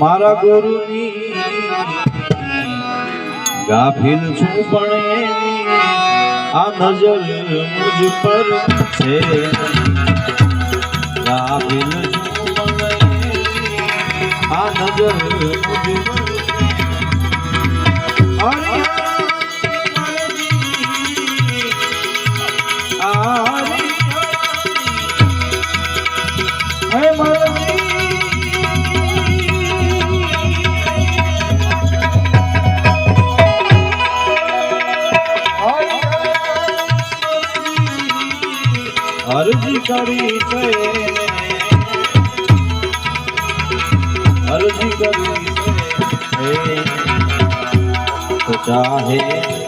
મારા ગુરુની ગાફિલ છું પણ આ નજર મુજ પર છે. ગાફિલ છું આ નજર મુજ પર અરજી કરી છે. અરજી કરી છે. તો ચાહે